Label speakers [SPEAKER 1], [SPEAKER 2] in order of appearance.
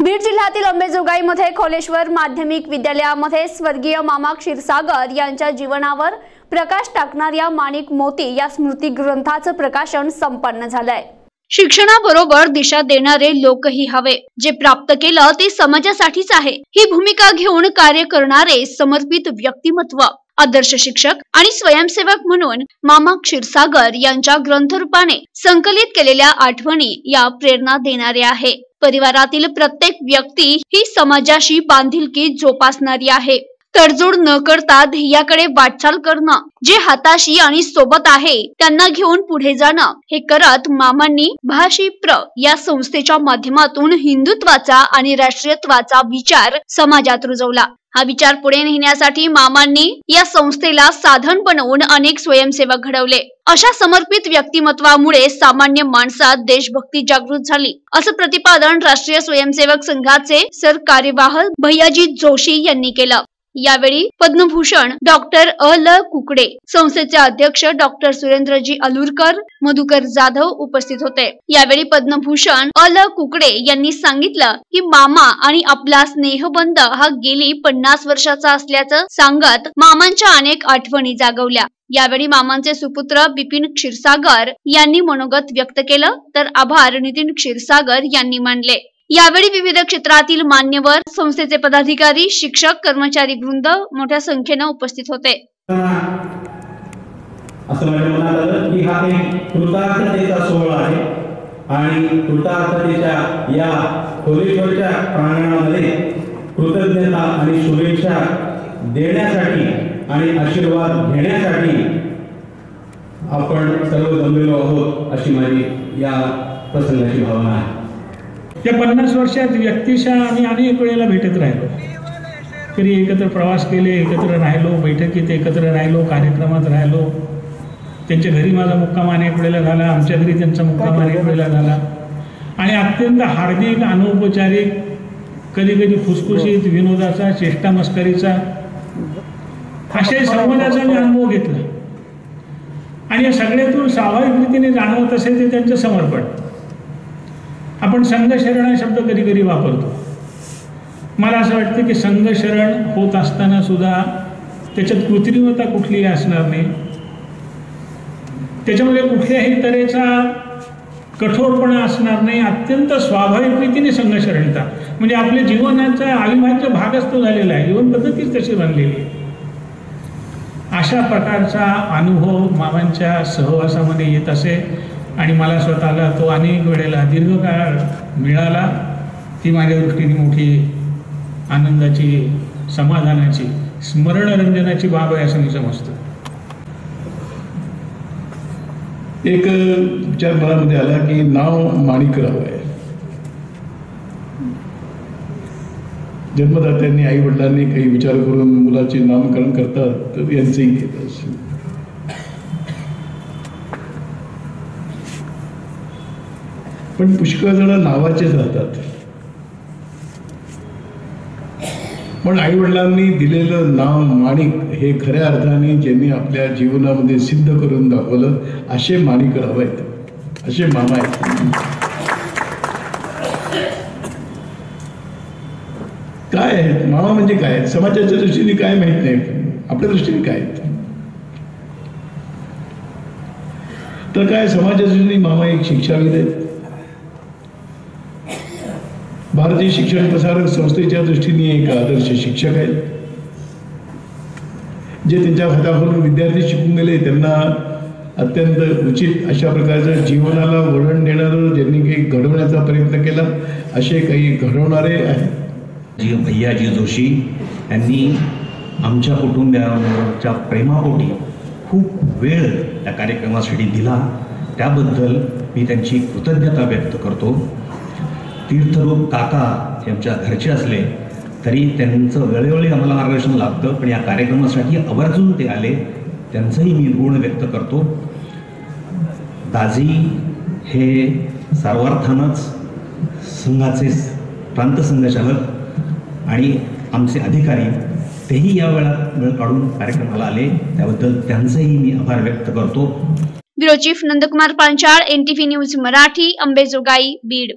[SPEAKER 1] बीड जिल्ह्यातील अंबेजोगाईमध्ये खोलेश्वर माध्यमिक विद्यालयामध्ये स्वर्गीय मामा क्षीरसागर यांच्या जीवनावर प्रकाश टाकणाऱ्या माणिक मोती या स्मृती ग्रंथाचं प्रकाशन संपन्न झालंय. शिक्षणाबरोबर दिशा देणारे लोकही हवे. जे प्राप्त केलं ते समाजासाठीच आहे. ही भूमिका घेऊन कार्य करणारे समर्पित व्यक्तिमत्व आदर्श शिक्षक आणि स्वयंसेवक म्हणून मामा क्षीरसागर यांच्या ग्रंथरूपाने संकलित केलेल्या आठवणी या प्रेरणा देणाऱ्या आहे. परिवारातील प्रत्येक व्यक्ती ही समाजाशी बांधिलकी जोपासणारी आहे. तडजोड न करता ध्येयाकडे वाटचाल करणं जे हाताशी आणि सोबत आहे त्यांना घेऊन पुढे जाणं. हे करत मामांनी भाषी प्र या संस्थेच्या माध्यमातून हिंदुत्वाचा आणि राष्ट्रीयत्वाचा विचार समाजात रुजवला. हा विचार पुढे नेण्यासाठी मामांनी या संस्थेला साधन बनवून अनेक स्वयंसेवक घडवले. अशा समर्पित व्यक्तिमत्वामुळे सामान्य माणसात देशभक्ती जागृत झाली. असं प्रतिपादन राष्ट्रीय स्वयंसेवक संघाचे सरकार्यवाह भैयाजी जोशी यांनी केलं. यावेळी पद्मभूषण डॉक्टर अ ल कुकडे संस्थेचे अध्यक्ष डॉक्टर सुरेंद्रजी अलुरकर मधुकर जाधव उपस्थित होते. यावेळी पद्मभूषण अ ल कुकडे यांनी सांगितलं की मामा आणि आपला स्नेहबंध हा गेली पन्नास वर्षाचा असल्याचं सांगत मामांच्या अनेक आठवणी जागवल्या. यावेळी मामांचे सुपुत्र बिपिन क्षीरसागर यांनी मनोगत व्यक्त केलं. तर आभार नितीन क्षीरसागर यांनी मानले. यावेळी विविध क्षेत्रातील मान्यवर संस्थेचे पदाधिकारी शिक्षक कर्मचारी वृंद मोठ्या संख्येनं उपस्थित होते.
[SPEAKER 2] असं म्हणजे माझ्या की हा एक कृतार्थतेचा सोहळा आहे आणि कृतार्थतेच्या या खोलेश्वरच्या प्रांगणामध्ये कृतज्ञता आणि शुभेच्छा देण्यासाठी आणि आशीर्वाद घेण्यासाठी आपण सर्व जमलेलो आहोत अशी माझी या प्रसंगाची भावना आहे.
[SPEAKER 3] या पन्नास वर्षात व्यक्तिशा आम्ही अनेक वेळेला भेटत राहिलो. तरी एकत्र प्रवास केले एकत्र राहिलो बैठकीत एकत्र राहिलो कार्यक्रमात राहिलो. त्यांच्या घरी माझा मुक्काम अनेक वेळेला झाला आमच्या घरी त्यांचा मुक्काम अनेक वेळेला झाला. आणि अत्यंत हार्दिक अनौपचारिक कधी कधी फुसफुशीत विनोदाचा चेष्टा मस्करीचा अशा संवादाचा मी अनुभव घेतला. आणि या सगळ्यातून स्वाभाविक रीतीने जाणवत असेल ते त्यांचं समर्पण. आपण संघशरण हा शब्द कधी कधी वापरतो. मला असं वाटतं की संघशरण होत असताना सुद्धा त्याच्यात कृत्रिमता कुठलीही असणार नाही. त्याच्यामध्ये कुठल्याही तऱ्हेचा कठोरपणा असणार नाही अत्यंत स्वाभाविक रीतीने संघशरणता. म्हणजे आपल्या जीवनाचा अविभाज्य भागच तो झालेला आहे जीवन पद्धतीच तशी बनलेली आहे. अशा प्रकारचा अनुभव मामांच्या सहवासामध्ये येत असे. आणि मला स्वतःला तो अनेक वेळेला दीर्घकाळ मिळाला ती माझ्या दृष्टीने मोठी आनंदाची समाधानाची स्मरणरंजनाची बाब आहे असं मी समजतो.
[SPEAKER 4] एक विचार मनामध्ये आला की नाव माणिकराव आहे. जन्मदात्यांनी आई वडिलांनी काही विचार करून मुलाचे नामकरण करतात तर यांचंही घेत पण पुष्कळ जण नावाचेच राहतात. पण आई वडिलांनी दिलेलं नाव माणिक हे खऱ्या अर्थाने ज्यांनी आपल्या जीवनामध्ये सिद्ध करून दाखवलं असे माणिकराव आहेत असे मामा आहेत. काय आहेत? मामा म्हणजे काय आहेत? समाजाच्या दृष्टीने काय माहीत नाही. आपल्या दृष्टीने काय आहेत? तर काय समाजाच्या दृष्टीने मामा एक शिक्षाविद आहेत? भारतीय शिक्षण प्रसारक संस्थेच्या दृष्टीने एक आदर्श शिक्षक आहेत. जे त्यांच्या हाताखालून विद्यार्थी शिकून गेले त्यांना अत्यंत उचित अशा प्रकारचं जीवनाला वळण देणारं ज्यांनी काही घडवण्याचा प्रयत्न केला असे काही घडवणारे आहेत.
[SPEAKER 5] जी भैयाजी जोशी यांनी आमच्या कुटुंबियांच्या प्रेमापोटी खूप वेळ त्या कार्यक्रमासाठी दिला. त्याबद्दल मी त्यांची कृतज्ञता व्यक्त करतो. तीर्थरूप काका यांच्या घरचे असले तरी त्यांचं वेळोवेळी आम्हाला मार्गदर्शन लागतं. पण या कार्यक्रमासाठी आवर्जून ते आले त्यांचंही मी ऋण व्यक्त करतो. दाजी हे सर्वार्थानंच संघाचे प्रांत संघचालक आणि आमचे अधिकारी तेही या वेळात वेळ काढून कार्यक्रमाला आले. त्याबद्दल त्यांचंही मी आभार व्यक्त करतो.
[SPEAKER 1] Bureau chief Nandkumar Panchal NTV news Marathi Ambejogai Beed.